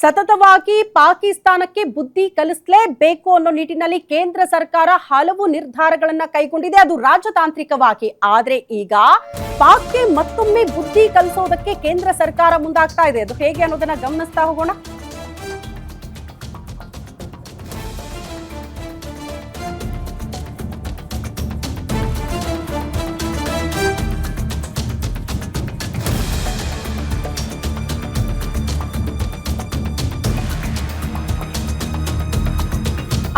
ಸತತವಾಗಿ ಪಾಕಿಸ್ತಾನಕ್ಕೆ ಬುದ್ಧಿ ಕಲಿಸಲೇಬೇಕು ಅನ್ನೋ ನಿಟ್ಟಿನಲ್ಲಿ ಕೇಂದ್ರ ಸರ್ಕಾರ ಹಲವು ನಿರ್ಧಾರಗಳನ್ನ ಕೈಗೊಂಡಿದೆ. ಅದು ರಾಜತಾಂತ್ರಿಕವಾಗಿ. ಆದ್ರೆ ಈಗ ಪಾಕ್ಗೆ ಮತ್ತೊಮ್ಮೆ ಬುದ್ಧಿ ಕಲಿಸೋದಕ್ಕೆ ಕೇಂದ್ರ ಸರ್ಕಾರ ಮುಂದಾಗ್ತಾ ಇದೆ. ಅದು ಹೇಗೆ ಅನ್ನೋದನ್ನ ಗಮನಿಸ್ತಾ ಹೋಗೋಣ.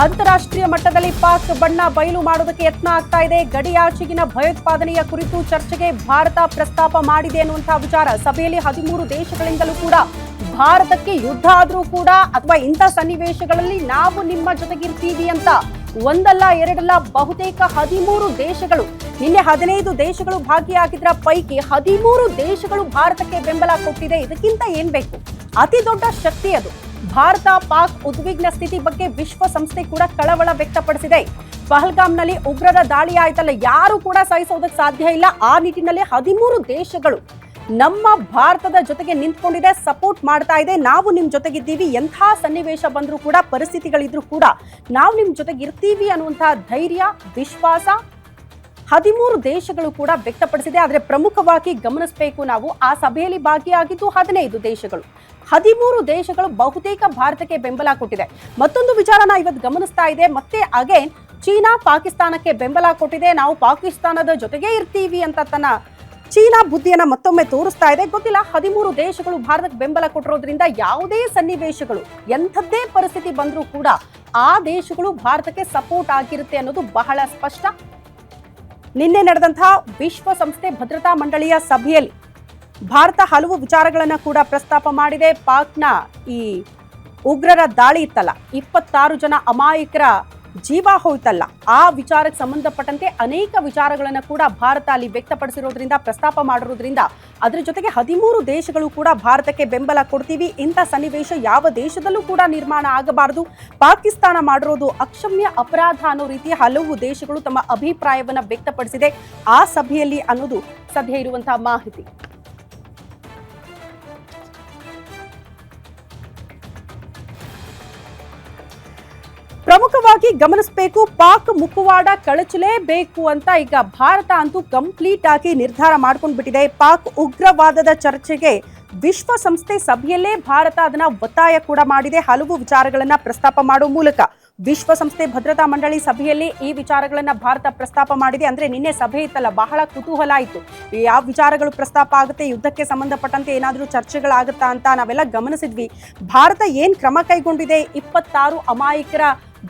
ಅಂತಾರಾಷ್ಟ್ರೀಯ ಮಟ್ಟದಲ್ಲಿ ಪಾಕ್ ಬಣ್ಣ ಬಯಲು ಮಾಡೋದಕ್ಕೆ ಯತ್ನ ಆಗ್ತಾ ಇದೆ. ಗಡಿಯಾಚೆಗಿನ ಭಯೋತ್ಪಾದನೆಯ ಕುರಿತು ಚರ್ಚೆಗೆ ಭಾರತ ಪ್ರಸ್ತಾಪ ಮಾಡಿದೆ ಅನ್ನುವಂತಹ ವಿಚಾರ. ಸಭೆಯಲ್ಲಿ ಹದಿಮೂರು ದೇಶಗಳಿಂದಲೂ ಕೂಡ ಭಾರತಕ್ಕೆ ಯುದ್ಧ ಆದರೂ ಕೂಡ ಅಥವಾ ಇಂಥ ಸನ್ನಿವೇಶಗಳಲ್ಲಿ ನಾವು ನಿಮ್ಮ ಜೊತೆಗಿರ್ತೀವಿ ಅಂತ ಒಂದಲ್ಲ ಎರಡಲ್ಲ ಬಹುತೇಕ ಹದಿಮೂರು ದೇಶಗಳು, ನಿನ್ನೆ ಹದಿನೈದು ದೇಶಗಳು ಭಾಗಿಯಾಗಿದ್ರ ಪೈಕಿ ಹದಿಮೂರು ದೇಶಗಳು ಭಾರತಕ್ಕೆ ಬೆಂಬಲ ಕೊಟ್ಟಿದೆ. ಇದಕ್ಕಿಂತ ಏನ್ ಬೇಕು? ಅತಿ ದೊಡ್ಡ ಶಕ್ತಿ ಅದು. ಭಾರತ ಪಾಕ್ ಉದ್ವಿಗ್ನ ಸ್ಥಿತಿ ಬಗ್ಗೆ ವಿಶ್ವಸಂಸ್ಥೆ ಕೂಡ ಕಳವಳ ವ್ಯಕ್ತಪಡಿಸಿದೆ. ಪಹಲ್ಗಾಮ್ನಲ್ಲಿ ಉಗ್ರರ ದಾಳಿ ಆಯ್ತಲ್ಲ, ಯಾರು ಕೂಡ ಸಹಿಸೋದಕ್ಕೆ ಸಾಧ್ಯ ಇಲ್ಲ. ಆ ನಿಟ್ಟಿನಲ್ಲಿ ಹದಿಮೂರು ದೇಶಗಳು ನಮ್ಮ ಭಾರತದ ಜೊತೆಗೆ ನಿಂತ್ಕೊಂಡಿದೆ, ಸಪೋರ್ಟ್ ಮಾಡ್ತಾ ಇದೆ. ನಾವು ನಿಮ್ಮ ಜೊತೆಗಿದ್ದೀವಿ, ಎಂಥ ಸನ್ನಿವೇಶ ಬಂದರೂ ಕೂಡ, ಪರಿಸ್ಥಿತಿಗಳಿದ್ರು ಕೂಡ ನಾವು ನಿಮ್ಮ ಜೊತೆಗೆ ಇರ್ತೀವಿ ಅನ್ನುವಂತಹ ಧೈರ್ಯ, ವಿಶ್ವಾಸ ಹದಿಮೂರು ದೇಶಗಳು ಕೂಡ ವ್ಯಕ್ತಪಡಿಸಿದೆ, ಆದರೆ ಪ್ರಮುಖವಾಗಿ ಗಮನಿಸಬೇಕು ನಾವು. ಆ ಸಭೆಯಲ್ಲಿ ಭಾಗಿಯಾಗಿದ್ದು ಹದಿನೈದು ದೇಶಗಳು. ಹದಿಮೂರು ದೇಶಗಳು ಬಹುತೇಕ ಭಾರತಕ್ಕೆ ಬೆಂಬಲ ಕೊಟ್ಟಿದೆ. ಮತ್ತೊಂದು ವಿಚಾರನ ಇವತ್ತು ಗಮನಿಸ್ತಾ ಇದೆ. ಮತ್ತೆ ಅಗೇನ್ ಚೀನಾ ಪಾಕಿಸ್ತಾನಕ್ಕೆ ಬೆಂಬಲ ಕೊಟ್ಟಿದೆ. ನಾವು ಪಾಕಿಸ್ತಾನದ ಜೊತೆಗೆ ಇರ್ತೀವಿ ಅಂತ ತನ್ನ ಚೀನಾ ಬುದ್ಧಿಯನ್ನ ಮತ್ತೊಮ್ಮೆ ತೋರಿಸ್ತಾ ಇದೆ. ಗೊತ್ತಿಲ್ಲ, ಹದಿಮೂರು ದೇಶಗಳು ಭಾರತಕ್ಕೆ ಬೆಂಬಲ ಕೊಟ್ಟಿರೋದ್ರಿಂದ ಯಾವುದೇ ಸನ್ನಿವೇಶಗಳು, ಎಂಥದ್ದೇ ಪರಿಸ್ಥಿತಿ ಬಂದರೂ ಕೂಡ ಆ ದೇಶಗಳು ಭಾರತಕ್ಕೆ ಸಪೋರ್ಟ್ ಆಗಿರುತ್ತೆ ಅನ್ನೋದು ಬಹಳ ಸ್ಪಷ್ಟ. ನಿನ್ನೆ ನಡೆದಂತಹ ವಿಶ್ವಸಂಸ್ಥೆ ಭದ್ರತಾ ಮಂಡಳಿಯ ಸಭೆಯಲ್ಲಿ ಭಾರತ ಹಲವು ವಿಚಾರಗಳನ್ನು ಕೂಡ ಪ್ರಸ್ತಾಪ ಮಾಡಿದೆ. ಪಾಕ್ನ ಈ ಉಗ್ರರ ದಾಳಿ ಇತ್ತಲ್ಲ, ಇಪ್ಪತ್ತಾರು ಜನ ಅಮಾಯಕರ ಜೀವ ಹೋಯ್ತಲ್ಲ. ಆ ವಿಚಾರಕ್ಕೆ ಸಂಬಂಧಪಟ್ಟಂತೆ ಅನೇಕ ವಿಚಾರಗಳನ್ನು ಕೂಡ ಭಾರತ ಅಲ್ಲಿ ವ್ಯಕ್ತಪಡಿಸಿರೋದ್ರಿಂದ, ಪ್ರಸ್ತಾಪ ಮಾಡಿರೋದ್ರಿಂದ, ಅದರ ಜೊತೆಗೆ ಹದಿಮೂರು ದೇಶಗಳು ಕೂಡ ಭಾರತಕ್ಕೆ ಬೆಂಬಲ ಕೊಡ್ತೀವಿ. ಇಂಥ ಸನ್ನಿವೇಶ ಯಾವ ದೇಶದಲ್ಲೂ ಕೂಡ ನಿರ್ಮಾಣ ಆಗಬಾರದು. ಪಾಕಿಸ್ತಾನ ಮಾಡಿರೋದು ಅಕ್ಷಮ್ಯ ಅಪರಾಧ ಅನ್ನೋ ರೀತಿ ಹಲವು ದೇಶಗಳು ತಮ್ಮ ಅಭಿಪ್ರಾಯವನ್ನು ವ್ಯಕ್ತಪಡಿಸಿದೆ. ಆ ಸಭೆಯಲ್ಲಿ ಅನ್ನೋದು ಸಭೆ ಇರುವಂತಹ ಮಾಹಿತಿ. ಪ್ರಮುಖವಾಗಿ ಗಮನಿಸಬೇಕು, ಪಾಕ್ ಮುಖವಾಡ ಕಳಚಲೇಬೇಕು ಅಂತ ಈಗ ಭಾರತ ಅಂತೂ ಕಂಪ್ಲೀಟ್ ಆಗಿ ನಿರ್ಧಾರ ಮಾಡ್ಕೊಂಡು ಬಿಟ್ಟಿದೆ ಪಾಕ್ ಉಗ್ರವಾದದ ಚರ್ಚೆಗೆ ವಿಶ್ವಸಂಸ್ಥೆ ಸಭೆಯಲ್ಲೇ ಭಾರತ ಅದನ್ನ ಒತ್ತಾಯ ಕೂಡ ಮಾಡಿದೆ. ಹಲವು ವಿಚಾರಗಳನ್ನ ಪ್ರಸ್ತಾಪ ಮಾಡುವ ಮೂಲಕ ವಿಶ್ವಸಂಸ್ಥೆ ಭದ್ರತಾ ಮಂಡಳಿ ಸಭೆಯಲ್ಲಿ ಈ ವಿಚಾರಗಳನ್ನ ಭಾರತ ಪ್ರಸ್ತಾಪ ಮಾಡಿದೆ. ಅಂದ್ರೆ ನಿನ್ನೆ ಸಭೆ ಇತ್ತಲ್ಲ, ಬಹಳ ಕುತೂಹಲ ಆಯಿತು. ಯಾವ ವಿಚಾರಗಳು ಪ್ರಸ್ತಾಪ ಆಗುತ್ತೆ, ಯುದ್ಧಕ್ಕೆ ಸಂಬಂಧಪಟ್ಟಂತೆ ಏನಾದರೂ ಚರ್ಚೆಗಳಾಗುತ್ತಾ ಅಂತ ನಾವೆಲ್ಲ ಗಮನಿಸಿದ್ವಿ. ಭಾರತ ಏನ್ ಕ್ರಮ ಕೈಗೊಂಡಿದೆ, ಇಪ್ಪತ್ತಾರು ಅಮಾಯಕರ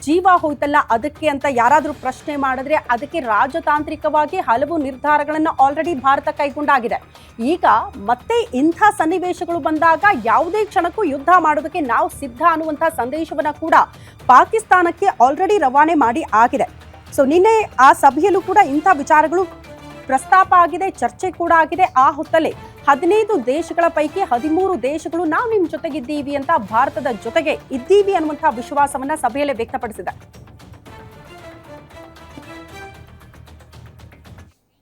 ಜೀವ ಹೋಯ್ತಲ್ಲ, ಅದಕ್ಕೆ ಅಂತ ಯಾರಾದರೂ ಪ್ರಶ್ನೆ ಮಾಡಿದ್ರೆ ಅದಕ್ಕೆ ರಾಜತಾಂತ್ರಿಕವಾಗಿ ಹಲವು ನಿರ್ಧಾರಗಳನ್ನು ಆಲ್ರೆಡಿ ಭಾರತ ಕೈಗೊಂಡಾಗಿದೆ. ಈಗ ಮತ್ತೆ ಇಂಥ ಸನ್ನಿವೇಶಗಳು ಬಂದಾಗ ಯಾವುದೇ ಕ್ಷಣಕ್ಕೂ ಯುದ್ಧ ಮಾಡೋದಕ್ಕೆ ನಾವು ಸಿದ್ಧ ಅನ್ನುವಂಥ ಸಂದೇಶವನ್ನು ಕೂಡ ಪಾಕಿಸ್ತಾನಕ್ಕೆ ಆಲ್ರೆಡಿ ರವಾನೆ ಮಾಡಿ ಆಗಿದೆ. ಸೊ ನಿನ್ನೆ ಆ ಸಭೆಯಲ್ಲೂ ಕೂಡ ಇಂಥ ವಿಚಾರಗಳು ಪ್ರಸ್ತಾಪ ಆಗಿದೆ, ಚರ್ಚೆ ಕೂಡ ಆಗಿದೆ. ಆ ಹೊತ್ತಲ್ಲೇ ಹದಿನೈದು ದೇಶಗಳ ಪೈಕಿ ಹದಿಮೂರು ದೇಶಗಳು ನಾವು ನಿಮ್ಮ ಜೊತೆಗಿದ್ದೀವಿ ಅಂತ ಭಾರತದ ಜೊತೆಗೆ ಇದ್ದೀವಿ ಅನ್ನುವಂತಹ ವಿಶ್ವಾಸವನ್ನ ಸಭೆಯಲ್ಲಿ ವ್ಯಕ್ತಪಡಿಸಿದೆ.